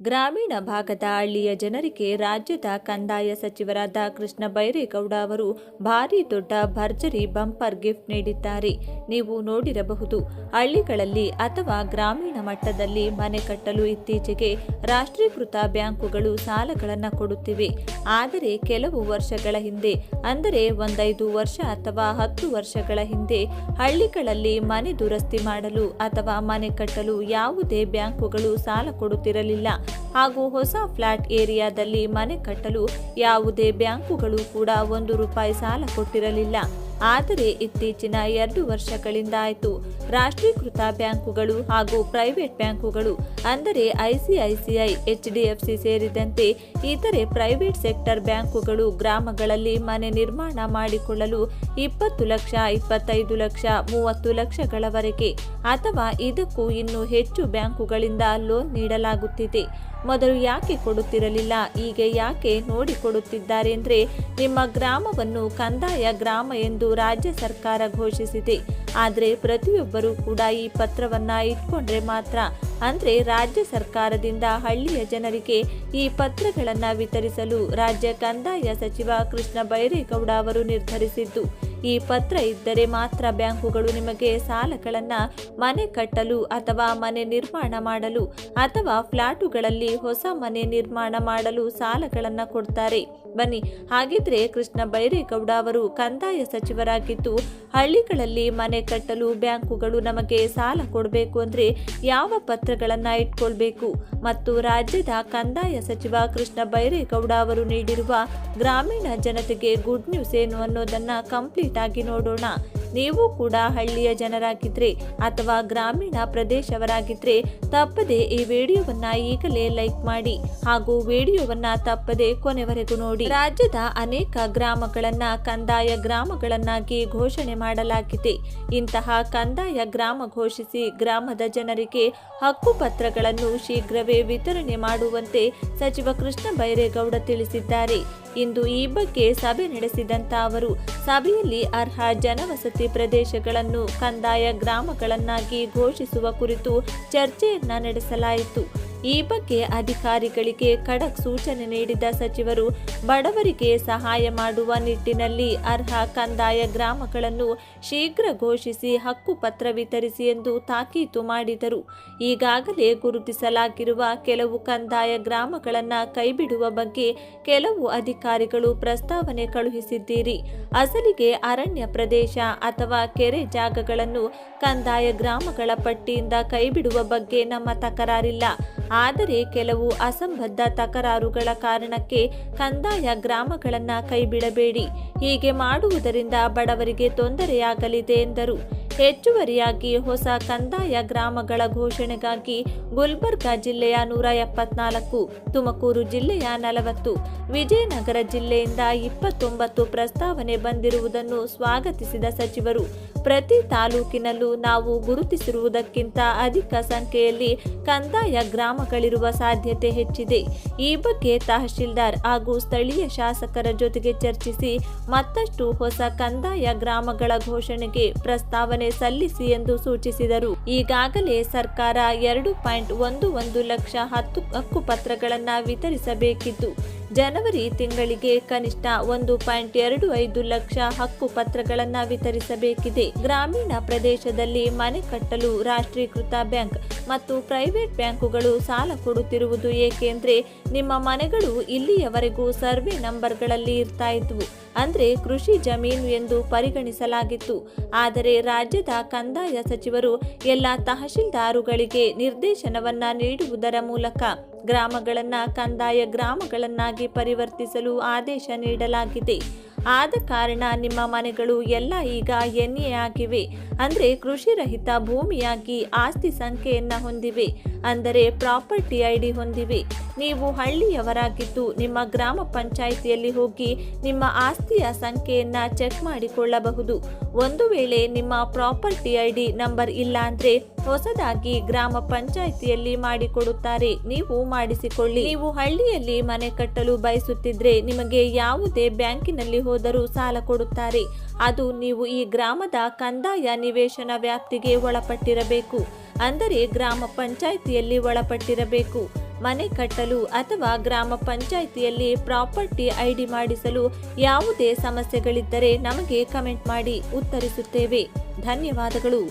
ಗ್ರಾಮೀಣ ಭಾಗದ ಹಳ್ಳಿಯ ಜನರಿಗೆ ರಾಜ್ಯದ ಕಂದಾಯ ಸಚಿವರಾದ ಕೃಷ್ಣ ಬೈರೇಗೌಡ ಅವರು ಭಾರಿ ದೊಡ್ಡ ಭರ್ಜರಿ ಬಂಪರ್ ಗಿಫ್ಟ್ ನೀಡಿದ್ದಾರೆ. ನೀವು ನೋಡಿರಬಹುದು, ಹಳ್ಳಿಗಳಲ್ಲಿ ಅಥವಾ ಗ್ರಾಮೀಣ ಮಟ್ಟದಲ್ಲಿ ಮನೆ ಕಟ್ಟಲು ಇತ್ತೀಚೆಗೆ ರಾಷ್ಟ್ರೀಕೃತ ಬ್ಯಾಂಕುಗಳು ಸಾಲಗಳನ್ನು ಕೊಡುತ್ತಿವೆ. ಆದರೆ ಕೆಲವು ವರ್ಷಗಳ ಹಿಂದೆ, ಅಂದರೆ ಒಂದೈದು ವರ್ಷ ಅಥವಾ ಹತ್ತು ವರ್ಷಗಳ ಹಿಂದೆ, ಹಳ್ಳಿಗಳಲ್ಲಿ ಮನೆ ದುರಸ್ತಿ ಮಾಡಲು ಅಥವಾ ಮನೆ ಕಟ್ಟಲು ಯಾವುದೇ ಬ್ಯಾಂಕುಗಳು ಸಾಲ ಕೊಡುತ್ತಿರಲಿಲ್ಲ. ಹಾಗೂ ಹೊಸ ಫ್ಲಾಟ್ ಏರಿಯಾದಲ್ಲಿ ಮನೆ ಕಟ್ಟಲು ಯಾವುದೇ ಬ್ಯಾಂಕುಗಳು ಕೂಡ ಒಂದು ರೂಪಾಯಿ ಸಾಲ ಕೊಟ್ಟಿರಲಿಲ್ಲ. ಆದರೆ ಇತ್ತೀಚಿನ ಎರಡು ವರ್ಷಗಳಿಂದ ಆಯಿತು ರಾಷ್ಟ್ರೀಕೃತ ಬ್ಯಾಂಕುಗಳು ಹಾಗೂ ಪ್ರೈವೇಟ್ ಬ್ಯಾಂಕುಗಳು, ಅಂದರೆ ಐಸಿಐಸಿಐ ಎಚ್ಡಿಎಫ್ಸಿ ಸೇರಿದಂತೆ ಇತರೆ ಪ್ರೈವೇಟ್ ಸೆಕ್ಟರ್ ಬ್ಯಾಂಕುಗಳು ಗ್ರಾಮಗಳಲ್ಲಿ ಮನೆ ನಿರ್ಮಾಣ ಮಾಡಿಕೊಳ್ಳಲು ಇಪ್ಪತ್ತು ಲಕ್ಷ, ಇಪ್ಪತ್ತೈದು ಲಕ್ಷ, ಮೂವತ್ತು ಲಕ್ಷಗಳವರೆಗೆ ಅಥವಾ ಇದಕ್ಕೂ ಇನ್ನೂ ಹೆಚ್ಚು ಬ್ಯಾಂಕುಗಳಿಂದ ಲೋನ್ ನೀಡಲಾಗುತ್ತಿದೆ. ಮೊದಲು ಯಾಕೆ ಕೊಡುತ್ತಿರಲಿಲ್ಲ? ಈಗ ಯಾಕೆ ನೋಡಿಕೊಡುತ್ತಿದ್ದಾರೆ ಅಂದರೆ ನಿಮ್ಮ ಗ್ರಾಮವನ್ನು ಕಂದಾಯ ಗ್ರಾಮ ಎಂದು ರಾಜ್ಯ ಸರ್ಕಾರ ಘೋಷಿಸಿದೆ. ಆದರೆ ಪ್ರತಿಯೊಬ್ಬರೂ ಕೂಡ ಈ ಪತ್ರವನ್ನು ಇಟ್ಕೊಂಡ್ರೆ ಮಾತ್ರ. ಅಂದರೆ ರಾಜ್ಯ ಸರ್ಕಾರದಿಂದ ಹಳ್ಳಿಯ ಜನರಿಗೆ ಈ ಪತ್ರಗಳನ್ನು ವಿತರಿಸಲು ರಾಜ್ಯ ಕಂದಾಯ ಸಚಿವ ಕೃಷ್ಣ ಬೈರೇಗೌಡ ಅವರು ನಿರ್ಧರಿಸಿದ್ದು. ಈ ಪತ್ರ ಇದ್ದರೆ ಮಾತ್ರ ಬ್ಯಾಂಕುಗಳು ನಿಮಗೆ ಸಾಲಗಳನ್ನು ಮನೆ ಕಟ್ಟಲು ಅಥವಾ ಮನೆ ನಿರ್ಮಾಣ ಮಾಡಲು ಅಥವಾ ಫ್ಲಾಟುಗಳಲ್ಲಿ ಹೊಸ ಮನೆ ನಿರ್ಮಾಣ ಮಾಡಲು ಸಾಲಗಳನ್ನು ಕೊಡ್ತಾರೆ. ಬನ್ನಿ, ಹಾಗಿದ್ರೆ ಕೃಷ್ಣ ಬೈರೇಗೌಡ ಅವರು ಕಂದಾಯ ಸಚಿವರಾಗಿದ್ದು, ಹಳ್ಳಿಗಳಲ್ಲಿ ಮನೆ ಕಟ್ಟಲು ಬ್ಯಾಂಕುಗಳು ನಮಗೆ ಸಾಲ ಕೊಡಬೇಕು ಅಂದರೆ ಯಾವ ಪತ್ರಗಳನ್ನು ಇಟ್ಕೊಳ್ಬೇಕು? ಮತ್ತು ರಾಜ್ಯದ ಕಂದಾಯ ಸಚಿವ ಕೃಷ್ಣ ಬೈರೇಗೌಡ ಅವರು ನೀಡಿರುವ ಗ್ರಾಮೀಣ ಜನತೆಗೆ ಗುಡ್ ನ್ಯೂಸ್ ಏನು ಅನ್ನೋದನ್ನ ಕಂಪ್ಲೀಟ್ ಆಗಿ ನೋಡೋಣ. ನೀವು ಕೂಡ ಹಳ್ಳಿಯ ಜನರಾಗಿದ್ರೆ ಅಥವಾ ಗ್ರಾಮೀಣ ಪ್ರದೇಶವರಾಗಿದ್ರೆ ತಪ್ಪದೆ ಈ ವಿಡಿಯೋವನ್ನ ಈಗಲೇ ಲೈಕ್ ಮಾಡಿ ಹಾಗೂ ವಿಡಿಯೋವನ್ನ ತಪ್ಪದೆ ಕೊನೆವರೆಗೂ ನೋಡಿ. ರಾಜ್ಯದ ಅನೇಕ ಗ್ರಾಮಗಳನ್ನ ಕಂದಾಯ ಗ್ರಾಮಗಳನ್ನಾಗಿ ಘೋಷಣೆ ಮಾಡಲಾಗಿದೆ. ಇಂತಹ ಕಂದಾಯ ಗ್ರಾಮ ಘೋಷಿಸಿ ಗ್ರಾಮದ ಜನರಿಗೆ ಹಕ್ಕು ಪತ್ರಗಳನ್ನು ಶೀಘ್ರವೇ ವಿತರಣೆ ಮಾಡುವಂತೆ ಸಚಿವ ಕೃಷ್ಣ ಬೈರೇಗೌಡ ತಿಳಿಸಿದ್ದಾರೆ. ಇಂದು ಈ ಬಗ್ಗೆ ಸಭೆ ನಡೆಸಿದಂತ ಅವರು, ಸಭೆಯಲ್ಲಿ ಅರ್ಹ ಜನವಸತಿ ಪ್ರದೇಶಗಳನ್ನು ಕಂದಾಯ ಗ್ರಾಮಗಳನ್ನಾಗಿ ಘೋಷಿಸುವ ಕುರಿತು ಚರ್ಚೆಯನ್ನ ನಡೆಸಲಾಯಿತು. ಈ ಬಗ್ಗೆ ಅಧಿಕಾರಿಗಳಿಗೆ ಖಡಕ್ ಸೂಚನೆ ನೀಡಿದ ಸಚಿವರು, ಬಡವರಿಗೆ ಸಹಾಯ ಮಾಡುವ ನಿಟ್ಟಿನಲ್ಲಿ ಅರ್ಹ ಕಂದಾಯ ಗ್ರಾಮಗಳನ್ನು ಶೀಘ್ರ ಘೋಷಿಸಿ ಹಕ್ಕುಪತ್ರ ವಿತರಿಸಿ ಎಂದು ತಾಕೀತು ಮಾಡಿದರು. ಈಗಾಗಲೇ ಗುರುತಿಸಲಾಗಿರುವ ಕೆಲವು ಕಂದಾಯ ಗ್ರಾಮಗಳನ್ನು ಕೈಬಿಡುವ ಬಗ್ಗೆ ಕೆಲವು ಅಧಿಕಾರಿಗಳು ಪ್ರಸ್ತಾವನೆ ಕಳುಹಿಸಿದ್ದೀರಿ. ಅಸಲಿಗೆ ಅರಣ್ಯ ಪ್ರದೇಶ ಅಥವಾ ಕೆರೆ ಜಾಗಗಳನ್ನು ಕಂದಾಯ ಗ್ರಾಮಗಳ ಪಟ್ಟಿಯಿಂದ ಕೈಬಿಡುವ ಬಗ್ಗೆ ನಮ್ಮ ತಕರಾರಿಲ್ಲ. ಆದರೆ ಕೆಲವು ಅಸಂಬದ್ಧ ತಕರಾರುಗಳ ಕಾರಣಕ್ಕೆ ಕಂದಾಯ ಗ್ರಾಮಗಳನ್ನು ಕೈಬಿಡಬೇಡಿ. ಹೀಗೆ ಮಾಡುವುದರಿಂದ ಬಡವರಿಗೆ ತೊಂದರೆಯಾಗಲಿದೆ ಎಂದರು. ಹೆಚ್ಚುವರಿಯಾಗಿ ಹೊಸ ಕಂದಾಯ ಗ್ರಾಮಗಳ ಘೋಷಣೆಗಾಗಿ ಗುಲ್ಬರ್ಗಾ ಜಿಲ್ಲೆಯ ನೂರ ಎಪ್ಪತ್ನಾಲ್ಕು, ತುಮಕೂರು ಜಿಲ್ಲೆಯ ನಲವತ್ತು, ವಿಜಯನಗರ ಜಿಲ್ಲೆಯಿಂದ ಇಪ್ಪತ್ತೊಂಬತ್ತು ಪ್ರಸ್ತಾವನೆ ಬಂದಿರುವುದನ್ನು ಸ್ವಾಗತಿಸಿದ ಸಚಿವರು, ಪ್ರತಿ ತಾಲೂಕಿನಲ್ಲೂ ನಾವು ಗುರುತಿಸಿರುವುದಕ್ಕಿಂತ ಅಧಿಕ ಸಂಖ್ಯೆಯಲ್ಲಿ ಕಂದಾಯ ಗ್ರಾಮಗಳಿರುವ ಸಾಧ್ಯತೆ ಹೆಚ್ಚಿದೆ. ಈ ಬಗ್ಗೆ ತಹಶೀಲ್ದಾರ್ ಹಾಗೂ ಸ್ಥಳೀಯ ಶಾಸಕರ ಜೊತೆಗೆ ಚರ್ಚಿಸಿ ಮತ್ತಷ್ಟು ಹೊಸ ಕಂದಾಯ ಗ್ರಾಮಗಳ ಘೋಷಣೆಗೆ ಪ್ರಸ್ತಾವನೆ ಸಲ್ಲಿಸಿ ಎಂದು ಸೂಚಿಸಿದರು. ಈಗಾಗಲೇ ಸರ್ಕಾರ ಎರಡು ಪಾಯಿಂಟ್ ಒಂದು ಒಂದು ಲಕ್ಷ ಹತ್ತು ಹಕ್ಕುಪತ್ರಗಳನ್ನು ವಿತರಿಸಬೇಕಿದ್ದು ಜನವರಿ ತಿಂಗಳಿಗೆ ಕನಿಷ್ಠ ಒಂದು ಪಾಯಿಂಟ್ ಎರಡು ಐದು ಲಕ್ಷ ಹಕ್ಕು ಪತ್ರಗಳನ್ನು ವಿತರಿಸಬೇಕಿದೆ. ಗ್ರಾಮೀಣ ಪ್ರದೇಶದಲ್ಲಿ ಮನೆ ಕಟ್ಟಲು ರಾಷ್ಟ್ರೀಕೃತ ಬ್ಯಾಂಕ್ ಮತ್ತು ಪ್ರೈವೇಟ್ ಬ್ಯಾಂಕುಗಳು ಸಾಲ ಕೊಡುತ್ತಿರುವುದು ಏಕೆಂದ್ರೆ ನಿಮ್ಮ ಮನೆಗಳು ಇಲ್ಲಿಯವರೆಗೂ ಸರ್ವೆ ನಂಬರ್ಗಳಲ್ಲಿ ಇರ್ತಾ ಇದ್ವು. ಅಂದ್ರೆ ಕೃಷಿ ಜಮೀನು ಎಂದು ಪರಿಗಣಿಸಲಾಗಿತ್ತು. ಆದರೆ ರಾಜ್ಯದ ಕಂದಾಯ ಸಚಿವರು ಎಲ್ಲ ತಹಶೀಲ್ದಾರುಗಳಿಗೆ ನಿರ್ದೇಶನವನ್ನ ನೀಡುವುದರ ಮೂಲಕ ಗ್ರಾಮಗಳನ್ನ, ಕಂದಾಯ ಗ್ರಾಮಗಳನ್ನಾಗಿ ಪರಿವರ್ತಿಸಲು ಆದೇಶ ನೀಡಲಾಗಿದೆ. ಆದ ಕಾರಣ ನಿಮ್ಮ ಮನೆಗಳು ಎಲ್ಲ ಈಗ ಎನ್ಎ ಆಗಿವೆ ಅಂದರೆ ಕೃಷಿ ರಹಿತ ಭೂಮಿಯಾಗಿ ಆಸ್ತಿ ಸಂಖ್ಯೆಯನ್ನು ಹೊಂದಿವೆ. ಅಂದರೆ ಪ್ರಾಪರ್ಟಿ ಐ ಡಿ ಹೊಂದಿವೆ. ನೀವು ಹಳ್ಳಿಯವರಾಗಿದ್ದು ನಿಮ್ಮ ಗ್ರಾಮ ಪಂಚಾಯಿತಿಯಲ್ಲಿ ಹೋಗಿ ನಿಮ್ಮ ಆಸ್ತಿಯ ಸಂಖ್ಯೆಯನ್ನು ಚೆಕ್ ಮಾಡಿಕೊಳ್ಳಬಹುದು. ಒಂದು ವೇಳೆ ನಿಮ್ಮ ಪ್ರಾಪರ್ಟಿ ಐ ಡಿ ನಂಬರ್ ಇಲ್ಲ ಅಂದ್ರೆ ಹೊಸದಾಗಿ ಗ್ರಾಮ ಪಂಚಾಯಿತಿಯಲ್ಲಿ ಮಾಡಿಕೊಡುತ್ತಾರೆ. ನೀವು ಮಾಡಿಸಿಕೊಳ್ಳಿ. ನೀವು ಹಳ್ಳಿಯಲ್ಲಿ ಮನೆ ಕಟ್ಟಲು ಬಯಸುತ್ತಿದ್ರೆ ನಿಮಗೆ ಯಾವುದೇ ಬ್ಯಾಂಕಿನಲ್ಲಿ ಹೋದರೂ ಸಾಲ ಕೊಡುತ್ತಾರೆ. ಅದು ನೀವು ಈ ಗ್ರಾಮದ ಕಂದಾಯ ನಿವೇಶನ ವ್ಯಾಪ್ತಿಗೆ ಒಳಪಟ್ಟಿರಬೇಕು. ಅಂದರೆ ಗ್ರಾಮ ಪಂಚಾಯಿತಿಯಲ್ಲಿ ಒಳಪಟ್ಟಿರಬೇಕು. ಮನೆ ಕಟ್ಟಲು ಅಥವಾ ಗ್ರಾಮ ಪಂಚಾಯಿತಿಯಲ್ಲಿ ಪ್ರಾಪರ್ಟಿ ಐಡಿ ಮಾಡಿಸಲು ಯಾವುದೇ ಸಮಸ್ಯೆಗಳಿದ್ದರೆ ನಮಗೆ ಕಮೆಂಟ್ ಮಾಡಿ ಉತ್ತರಿಸುತ್ತೇವೆ. ಧನ್ಯವಾದಗಳು.